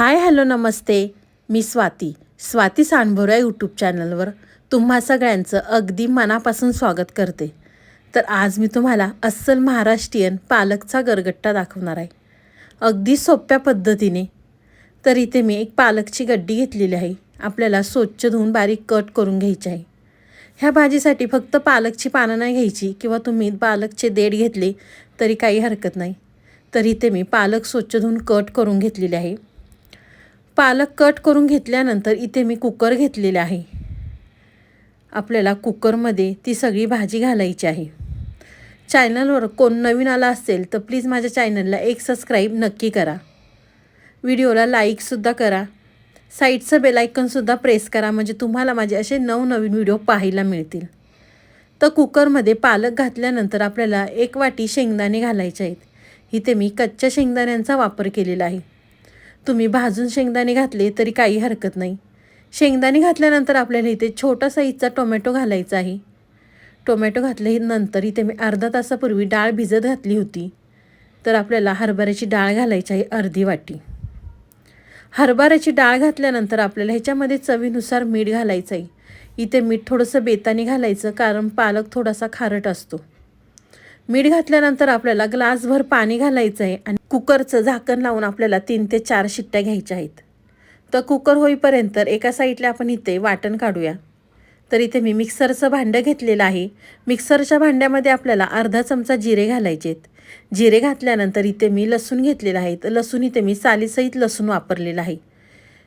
हाय hello नमस्ते. मी Swati. Swati Sandbhora YouTube चॅनलवर तुम्हा सगळ्यांचं अगदी मनापासून स्वागत करते. तर आज मी तुम्हाला अस्सल महाराष्ट्रीयन पालकचा गरगट्टा दाखवणार आहे. अगदी सोप्या पद्धतीने. तर इथे मी एक पालकची गड्डी घेतलेली आहे. आपल्याला स्वच्छ धुवून बारीक कट करून घ्यायची आहे. ह्या भाजीसाठी फक्त पालकची पानं नाही घ्यायची किंवा तुम्ही पालकचे देठ घेतले तरी काही हरकत नाही. तर इथे मी पालक स्वच्छ धुवून कट करून घेतलेले आहे. पालक कट करून घेतल्यानंतर इथे मी कुकर घेतलेला आहे. आपल्याला कुकरमध्ये ती सगळी भाजी घालायची आहे. चॅनलवर कोण नवीन आला असेल तर प्लीज माझ्या चॅनलला एक सबस्क्राईब नक्की करा. व्हिडिओला लाईकसुद्धा करा. साईडचं बेलायकनसुद्धा प्रेस करा म्हणजे तुम्हाला माझे असे नवनवीन व्हिडिओ पाहायला मिळतील. तर कुकरमध्ये पालक घातल्यानंतर आपल्याला एक वाटी शेंगदाणे घालायचे आहेत. इथे मी कच्च्या शेंगदाण्यांचा वापर केलेला आहे. तुम्ही भाजून शेंगदाणे घातले तरी काही हरकत नाही. शेंगदाणे घातल्यानंतर आपल्याला इथे छोटा साईजचा टोमॅटो घालायचा आहे. टोमॅटो घातल्यानंतर इथे मी अर्धा तासापूर्वी डाळ भिजत घातली होती. तर आपल्याला हरभऱ्याची डाळ घालायची आहे अर्धी वाटी. हरभऱ्याची डाळ घातल्यानंतर आपल्याला ह्याच्यामध्ये चवीनुसार मीठ घालायचं आहे. इथे मीठ थोडंसं बेताने घालायचं कारण पालक थोडासा खारट असतो. मीठ घातल्यानंतर आपल्याला ग्लासभर पाणी घालायचं आहे आणि कुकरचं झाकण लावून आपल्याला तीन ते चार शिट्ट्या घ्यायच्या आहेत. तर कुकर होईपर्यंत एका साईडला आपण इथे वाटण काढूया. तर इथे मी मिक्सरचं भांडं घेतलेलं आहे. मिक्सरच्या भांड्यामध्ये आपल्याला अर्धा चमचा जिरे घालायचे आहेत. जिरे घातल्यानंतर इथे मी लसूण घेतलेलं आहे. तर लसूण इथे मी सालीसहित लसूण वापरलेलं आहे.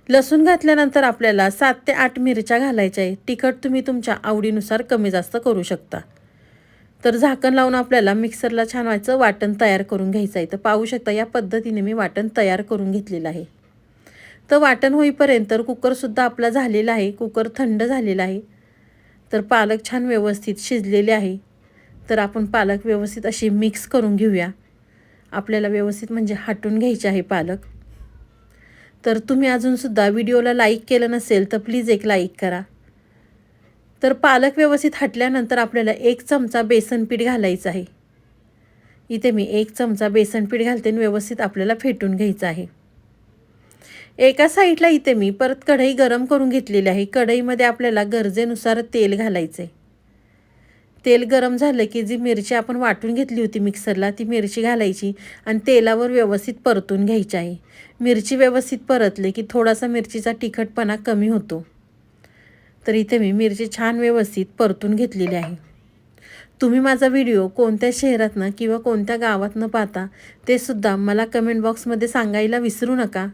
लसूण घातल्यानंतर आपल्याला सात ते आठ मिरच्या घालायच्या आहे तिखट तुम्ही तुमच्या आवडीनुसार कमी जास्त करू शकता. तर झाकण लावून आपल्याला मिक्सरला छान व्हायचं वाटण तयार करून घ्यायचं आहे. तर पाहू शकता या पद्धतीने मी वाटण तयार करून घेतलेलं आहे. तर वाटण होईपर्यंत कुकरसुद्धा आपला झालेला आहे. कुकर थंड झालेला आहे. तर पालक छान व्यवस्थित शिजलेले आहे. तर आपण पालक व्यवस्थित अशी मिक्स करून घेऊया. आपल्याला व्यवस्थित म्हणजे हाटून घ्यायचे आहे पालक. तर तुम्ही अजूनसुद्धा व्हिडिओला लाईक केलं नसेल तर प्लीज एक लाईक करा. तर पालक व्यवस्थित हटल्यानंतर आपल्याला एक चमचा बेसन पीठ घालायचं आहे. इथे मी एक चमचा बेसन पीठ घालते आणि व्यवस्थित आपल्याला फेटून घ्यायचं आहे. एका साईडला इथे मी परत कढई गरम करून घेतलेली आहे. कढईमध्ये आपल्याला गरजेनुसार तेल घालायचं आहे तेल गरम झालं की जी मिरची आपण वाटून घेतली होती मिक्सरला ती मिरची घालायची आणि तेलावर व्यवस्थित परतून घ्यायची आहे. मिरची व्यवस्थित परतले की थोडासा मिरचीचा तिखटपणा कमी होतो. तर इथे मी मिरची छान व्यवस्थित परतून घेतलेली आहे. तुम्ही माझा व्हिडिओ कोणत्या शहरातनं किंवा कोणत्या गावातनं पाहता ते सुद्धा मला कमेंट बॉक्समध्ये सांगायला विसरू नका.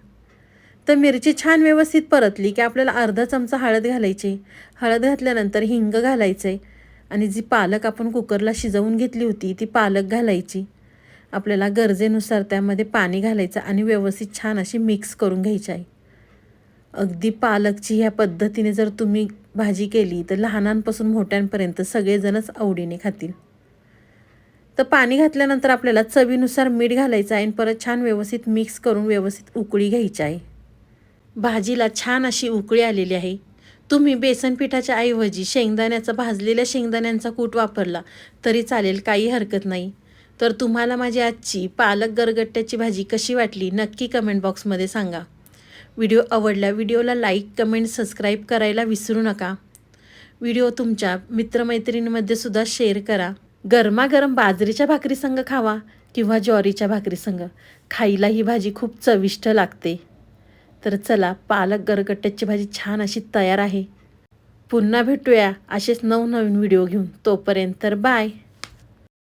तर मिरची छान व्यवस्थित परतली की आपल्याला अर्धा चमचा हळद घालायची. हळद घातल्यानंतर हिंग घालायचं आहे आणि जी पालक आपण कुकरला शिजवून घेतली होती ती पालक घालायची. आपल्याला गरजेनुसार त्यामध्ये पाणी घालायचं आणि व्यवस्थित छान अशी मिक्स करून घ्यायची आहे. अगदी पालकची ह्या पद्धतीने जर तुम्ही भाजी केली तर लहानांपासून मोठ्यांपर्यंत सगळेजणच आवडीने खातील. तर पाणी घातल्यानंतर आपल्याला चवीनुसार मीठ घालायचं आहे आणि परत छान व्यवस्थित मिक्स करून व्यवस्थित उकळी घ्यायची आहे. भाजीला छान अशी उकळी आलेली आहे. तुम्ही बेसन पिठाच्या ऐवजी शेंगदाण्याचा भाजलेल्या शेंगदाण्यांचा कूट वापरला तरी चालेल काही हरकत नाही. तर तुम्हाला माझी आजची पालक गरगट्ट्याची भाजी कशी वाटली नक्की कमेंट बॉक्समध्ये सांगा. व्हिडिओ आवडला व्हिडिओला लाईक कमेंट सबस्क्राईब करायला विसरू नका. व्हिडिओ तुमच्या मित्रमैत्रिणीमध्ये सुद्धा शेअर करा. गरमागरम बाजरीच्या भाकरीसंग खावा किंवा ज्वारीच्या भाकरीसंग खायला ही भाजी खूप चविष्ट लागते. तर चला पालक गरगट्ट्याची भाजी छान अशी तयार आहे. पुन्हा भेटूया असेच नवनवीन व्हिडिओ घेऊन. तोपर्यंत तर बाय